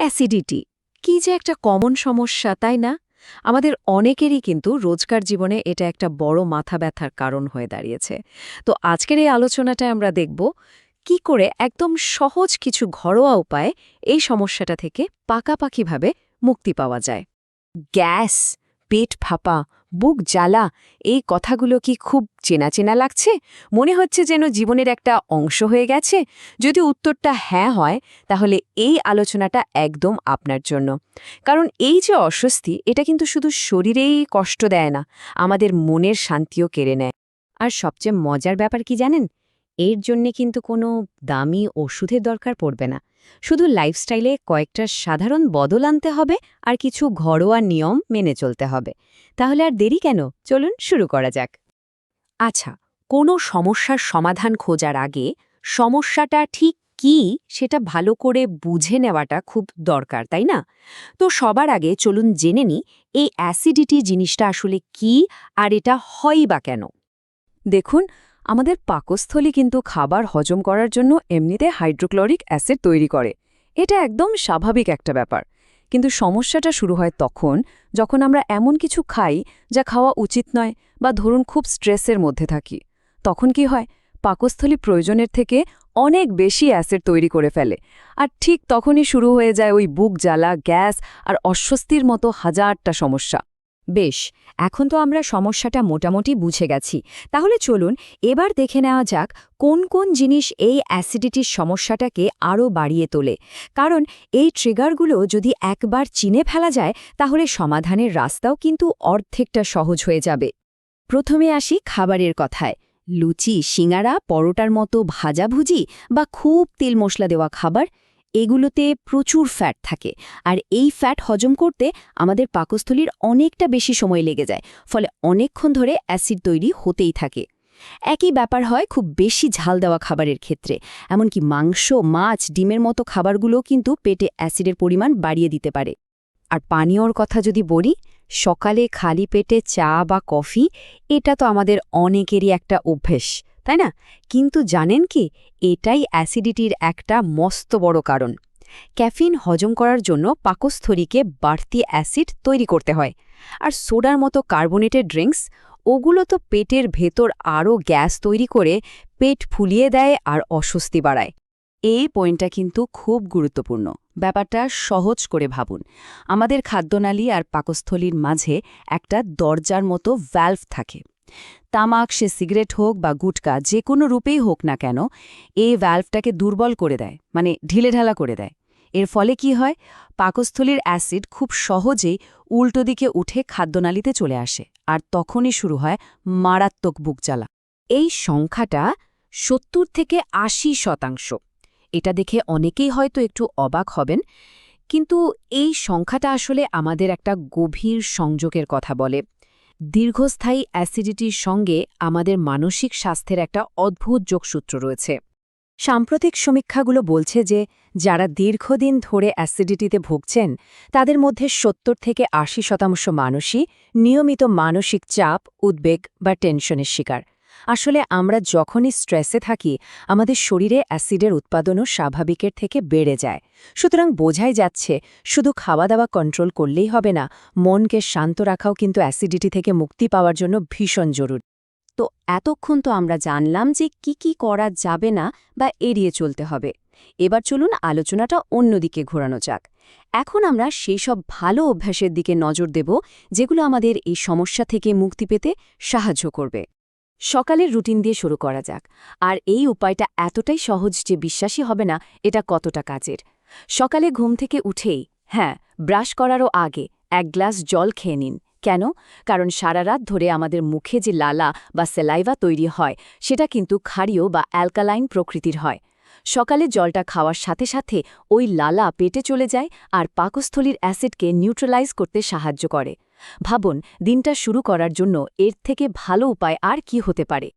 Acidity. কি যে একটা কমন সমস্যা, তাই না? আমাদের অনেকেরই কিন্তু রোজকার জীবনে এটা একটা বড় মাথা ব্যথার কারণ হয়ে দাঁড়িয়েছে। তো আজকের এই আলোচনাটায় আমরা দেখব কি করে একদম সহজ কিছু ঘরোয়া উপায়ে এই সমস্যাটা থেকে পাকাপাকিভাবে মুক্তি পাওয়া যায়। গ্যাস পেট ফাঁপা, বুক জ্বালা, এই কথাগুলো কি খুব চেনা চেনা লাগছে? মনে হচ্ছে যেন জীবনের একটা অংশ হয়ে গেছে। যদি উত্তরটা হ্যাঁ হয়, তাহলে এই আলোচনাটা একদম আপনার জন্য। কারণ এই যে অস্বস্তি, এটা কিন্তু শুধু শরীরেই কষ্ট দেয় না, আমাদের মনের শান্তিও কেড়ে নেয়। আর সবচেয়ে মজার ব্যাপার কি জানেন? এর জন্যে কিন্তু কোনো দামি ওষুধের দরকার পড়বে না। শুধু লাইফস্টাইলে কয়েকটা সাধারণ বদল আনতে হবে আর কিছু ঘরোয়া নিয়ম মেনে চলতে হবে। তাহলে আর দেরি কেন? চলুন শুরু করা যাক। আচ্ছা কোনো সমস্যার সমাধান খোঁজার আগে সমস্যাটা ঠিক কি সেটা ভালো করে বুঝে নেওয়াটা খুব দরকার, তাই না? তো সবার আগে চলুন জেনে নিই এই অ্যাসিডিটি জিনিসটা আসলে কি আর এটা হয় বা কেন। দেখুন আমাদের পাকস্থলী কিন্তু খাবার হজম করার জন্য এমনিতে হাইড্রোক্লোরিক অ্যাসিড তৈরি করে। এটা একদম স্বাভাবিক একটা ব্যাপার। কিন্তু সমস্যাটা শুরু হয় তখন যখন আমরা এমন কিছু খাই যা খাওয়া উচিত নয় বা ধরুন খুব স্ট্রেসের মধ্যে থাকি। তখন কি হয়? পাকস্থলী প্রয়োজনের থেকে অনেক বেশি অ্যাসিড তৈরি করে ফেলে। আর ঠিক তখনই শুরু হয়ে যায় ওই বুক জ্বালা, গ্যাস আর অস্বস্তির মতো হাজারটা সমস্যা। বেশ, এখন তো আমরা সমস্যাটা মোটামুটি বুঝে গেছি। তাহলে চলুন, এবার দেখে নেওয়া যাক কোন কোন জিনিস এই অ্যাসিডিটির সমস্যাটাকে আরও বাড়িয়ে তোলে। কারণ এই ট্রিগারগুলো যদি একবার চিনে ফেলা যায়, তাহলে সমাধানের রাস্তাও কিন্তু অর্ধেকটা সহজ হয়ে যাবে। প্রথমে আসি খাবারের কথায়। লুচি সিঙারা পরোটার মতো ভাজাভুজি বা খুব তেল মশলা দেওয়া খাবার এগুলোতে প্রচুর ফ্যাট থাকে। আর এই ফ্যাট হজম করতে আমাদের পাকস্থলীর অনেকটা বেশি সময় লেগে যায়, ফলে অনেকক্ষণ ধরে অ্যাসিড তৈরি হতেই থাকে। একই ব্যাপার হয় খুব বেশি ঝাল দেওয়া খাবারের ক্ষেত্রে, এমনকি মাংস, মাছ, ডিমের মতো খাবারগুলো কিন্তু পেটে অ্যাসিডের পরিমাণ বাড়িয়ে দিতে পারে। আর পানীয়র কথা যদি বলি, সকালে খালি পেটে চা বা কফি, এটা তো আমাদের অনেকেরই একটা অভ্যেস। তাই না? কিন্তু জানেন কি, এটাই অ্যাসিডিটির একটা মস্ত বড় কারণ। ক্যাফিন হজম করার জন্য পাকস্থলীকে বাড়তি অ্যাসিড তৈরি করতে হয়। আর সোডার মতো কার্বোনেটেড ড্রিঙ্কস, ওগুলো তো পেটের ভেতর আরও গ্যাস তৈরি করে পেট ফুলিয়ে দেয় আর অস্বস্তি বাড়ায়। এই পয়েন্টটা কিন্তু খুব গুরুত্বপূর্ণ। ব্যাপারটা সহজ করে ভাবুন। আমাদের খাদ্যনালী আর পাকস্থলীর মাঝে একটা দরজার মতো ভ্যালভ থাকে। তামাক, সে সিগারেট হোক বা গুটকা, যে কোনো রূপেই হোক না কেন, এই ভ্যালভটাকে দুর্বল করে দেয় মানে ঢিলেঢালা করে দেয়। এর ফলে কি হয়? পাকস্থলীর অ্যাসিড খুব সহজেই উল্টো দিকে উঠে খাদ্যনালীতে চলে আসে, আর তখনই শুরু হয় মারাত্মক বুক জ্বালা। এই সংখ্যাটা সত্তর থেকে আশি শতাংশ। এটা দেখে অনেকেই হয়তো একটু অবাক হবেন, কিন্তু এই সংখ্যাটা আসলে আমাদের একটা গভীর সংযোগের কথা বলে। দীর্ঘস্থায়ী অ্যাসিডিটির সঙ্গে আমাদের মানসিক স্বাস্থ্যের একটা অদ্ভুত যোগসূত্র রয়েছে। সাম্প্রতিক সমীক্ষাগুলো বলছে যে, যারা দীর্ঘদিন ধরে অ্যাসিডিটিতে ভুগছেন, তাদের মধ্যে সত্তর থেকে আশি শতাংশ মানুষই নিয়মিত মানসিক চাপ, উদ্বেগ বা টেনশনের শিকার। আসলে আমরা যখনই স্ট্রেসে থাকি, আমাদের শরীরে অ্যাসিডের উৎপাদনও স্বাভাবিকের থেকে বেড়ে যায়। সুতরাং বোঝাই যাচ্ছে, শুধু খাওয়া দাওয়া কন্ট্রোল করলেই হবে না, মনকে শান্ত রাখাও কিন্তু অ্যাসিডিটি থেকে মুক্তি পাওয়ার জন্য ভীষণ জরুরি। তো এতক্ষণ তো আমরা জানলাম যে কি কি করা যাবে না বা এড়িয়ে চলতে হবে। এবার চলুন আলোচনাটা অন্যদিকে ঘোরানো যাক। এখন আমরা সেই সব ভালো অভ্যাসের দিকে নজর দেব, যেগুলো আমাদের এই সমস্যা থেকে মুক্তি পেতে সাহায্য করবে। সকালের রুটিন দিয়ে শুরু করা যাক। আর এই উপায়টা এতটাই সহজ যে বিশ্বাসী হবে না, এটা কতটা কাজের। সকালে ঘুম থেকে উঠেই হ্যাঁ ব্রাশ করারও আগে এক গ্লাস জল খেয়ে নিন। কেন? কারণ সারা রাত ধরে আমাদের মুখে যে লালা বা সেলাইভা তৈরি হয়, সেটা কিন্তু ক্ষারীয় বা অ্যালকালাইন প্রকৃতির হয়। সকালে জলটা খাওয়ার সাথে সাথে ওই লালা পেটে চলে যায় আর পাকস্থলীর অ্যাসিডকে নিউট্রালাইজ করতে সাহায্য করে। ভাবুন, দিনটা শুরু করার জন্য এর থেকে ভালো উপায় আর কি হতে পারে?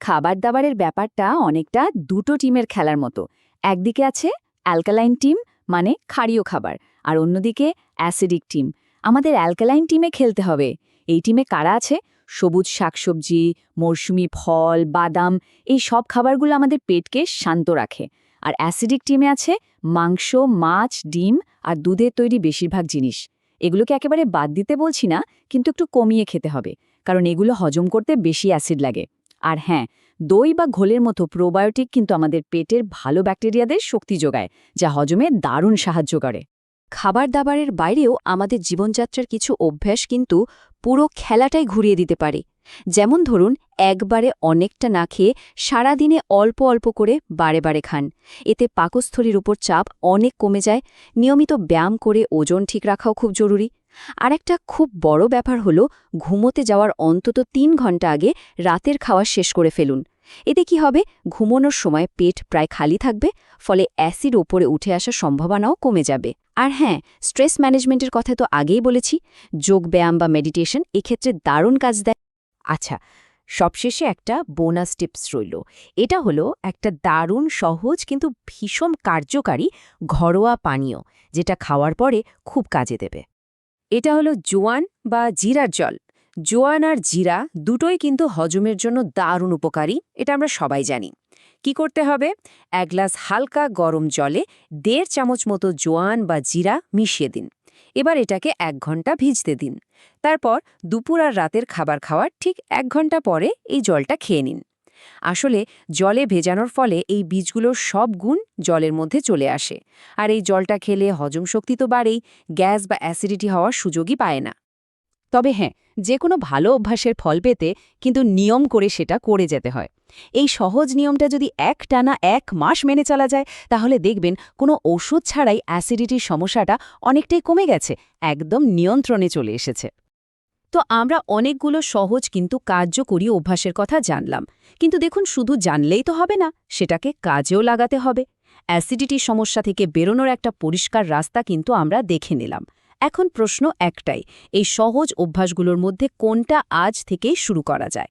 খাবার দাবারের ব্যাপারটা অনেকটা দুটো টিমের খেলার মতো। একদিকে আছে অ্যালকালাইন টিম মানে ক্ষারীয় খাবার, আর অন্যদিকে অ্যাসিডিক টিম। আমাদের অ্যালকালাইন টিমে খেলতে হবে। এই টিমে কারা আছে? সবুজ শাকসবজি মরশুমি ফল, বাদাম, এই সব খাবারগুলো আমাদের পেটকে শান্ত রাখে। আর অ্যাসিডিক টিমে আছে মাংস, মাছ, ডিম আর দুধের তৈরি বেশিরভাগ জিনিস। এগুলোকে একেবারে বাদ দিতে বলছি না, কিন্তু একটু কমিয়ে খেতে হবে, কারণ এগুলো হজম করতে বেশি অ্যাসিড লাগে। আর হ্যাঁ দই বা ঘোলের মতো প্রোবায়োটিক কিন্তু আমাদের পেটের ভালো ব্যাকটেরিয়াদের শক্তি যোগায়, যা হজমে দারুণ সাহায্য করে। খাবার দাবারের বাইরেও আমাদের জীবনযাত্রার কিছু অভ্যাস কিন্তু পুরো খেলাটাই ঘুরিয়ে দিতে পারে। যেমন ধরুন, একবারে অনেকটা না খেয়ে সারাদিনে অল্প অল্প করে বারে বারে খান। এতে পাকস্থলীর উপর চাপ অনেক কমে যায়। নিয়মিত ব্যায়াম করে ওজন ঠিক রাখাও খুব জরুরি। আর একটা খুব বড় ব্যাপার হলো, ঘুমোতে যাওয়ার অন্তত তিন ঘণ্টা আগে রাতের খাওয়া শেষ করে ফেলুন। এতে কি হবে? ঘুমোনোর সময় পেট প্রায় খালি থাকবে, ফলে অ্যাসিড ওপরে উঠে আসার সম্ভাবনাও কমে যাবে। আর হ্যাঁ স্ট্রেস ম্যানেজমেন্টের কথা তো আগেই বলেছি, যোগ ব্যায়াম বা মেডিটেশন এক্ষেত্রে দারুণ কাজ দেয়। আচ্ছা সবশেষে একটা বোনাস টিপস রইল। এটা হলো একটা দারুণ, সহজ, কিন্তু ভীষণ কার্যকারী ঘরোয়া পানীয়, যেটা খাওয়ার পরে খুব কাজে দেবে। এটা হলো জোয়ান বা জিরার জল। জোয়ান আর জিরা দুটোই কিন্তু হজমের জন্য দারুণ উপকারী, এটা আমরা সবাই জানি। কি করতে হবে? এক গ্লাস হালকা গরম জলে দেড় চামচ মতো জোয়ান বা জিরা মিশিয়ে দিন। এবার এটাকে এক ঘণ্টা ভিজতে দিন। তারপর দুপুর আর রাতের খাবার খাওয়ার ঠিক এক ঘণ্টা পরে এই জলটা খেয়ে নিন। আসলে জলে ভেজানোর ফলে এই বীজগুলোর সব গুণ জলের মধ্যে চলে আসে। আর এই জলটা খেলে হজম শক্তি তো বাড়েই, গ্যাস বা অ্যাসিডিটি হওয়ার সুযোগই পায় না। তবে হ্যাঁ যে কোনো ভালো অভ্যাসের ফল পেতে কিন্তু নিয়ম করে সেটা করে যেতে হয়। এই সহজ নিয়মটা যদি এক টানা এক মাস মেনে চলা যায়, তাহলে দেখবেন কোনো ওষুধ ছাড়াই অ্যাসিডিটির সমস্যাটা অনেকটাই কমে গেছে, একদম নিয়ন্ত্রণে চলে এসেছে। তো আমরা অনেকগুলো সহজ কিন্তু কার্যকরী অভ্যাসের কথা জানলাম। কিন্তু দেখুন, শুধু জানলেই তো হবে না, সেটাকে কাজেও লাগাতে হবে। অ্যাসিডিটির সমস্যা থেকে বেরোনোর একটা পরিষ্কার রাস্তা কিন্তু আমরা দেখে নিলাম। এখন প্রশ্ন একটাই এই সহজ অভ্যাসগুলোর মধ্যে কোনটা আজ থেকেই শুরু করা যায়?